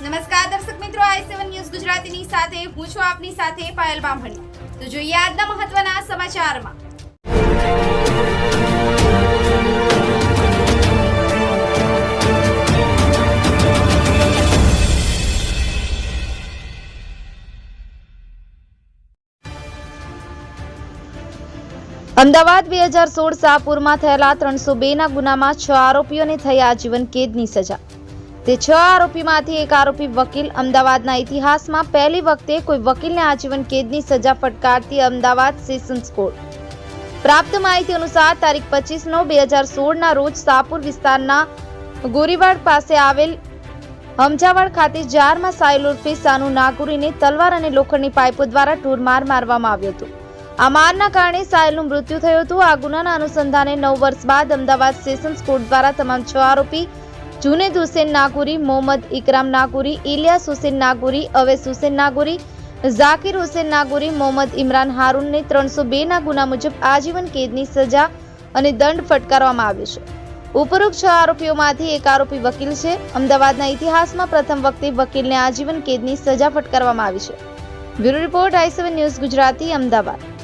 નમસ્કાર દર્શક મિત્રો, આઈ સેવન ન્યૂઝ ગુજરાતીની સાથે, હું છું આપની સાથે પાયલ બામણી. તો જોઈએ આજના મહત્વના સમાચારમાં. અમદાવાદ બે હજાર સોળ શાહપુરમાં થયેલા ત્રણસો બેના ગુનામાં છ આરોપીઓને થઈ આજીવન કેદની સજા. તે છ આરોપીમાંથી એક આરોપી વકીલ અમદાવાદના ઇતિહાસમાં પહેલી વખતે કોઈ વકીલને આજીવન કેદની સજા ફટકારતી અમદાવાદ સેશન્સ કોર્ટ પ્રાપ્ત માહિતી અનુસાર તારીખ પચીસ નવ બે હજાર સોળના રોજ સાપુર વિસ્તારના ગોરીવાડ પાસે આવેલ હમજાવાડ ખાતે જારમાં સાયલ ઉર્ફે સાનુ નાગુરીને તલવાર અને લોખંડની પાઇપો દ્વારા ઢોરમાર મારવામાં આવ્યો હતો. આ મારના કારણે સાયલનું મૃત્યુ થયું હતું. આ ગુનાના અનુસંધાને નવ વર્ષ બાદ અમદાવાદ સેશન્સ કોર્ટ દ્વારા તમામ છ આરોપી જુનેદ હુસેન નાગુરી, મોહમ્મદ ઇકરામ નાગુરી, ઇલિયાસ હુસેન નાગુરી, અવેસ હુસેન નાગુરી, ઝાકિર હુસેન નાગુરી, મોહમ્મદ ઇમરાન હારૂનને ત્રણસો બેના ગુના મુજબ આજીવન કેદની સજા અને દંડ ફટકારવામાં આવ્યો છે. ઉપરોક્ત છ આરોપીઓમાંથી એક આરોપી વકીલ છે. અમદાવાદના ઇતિહાસમાં પ્રથમ વખતે વકીલને આજીવન કેદની સજા ફટકારવામાં આવી છે. Bureau report I news Gujarati, Ahmedabad.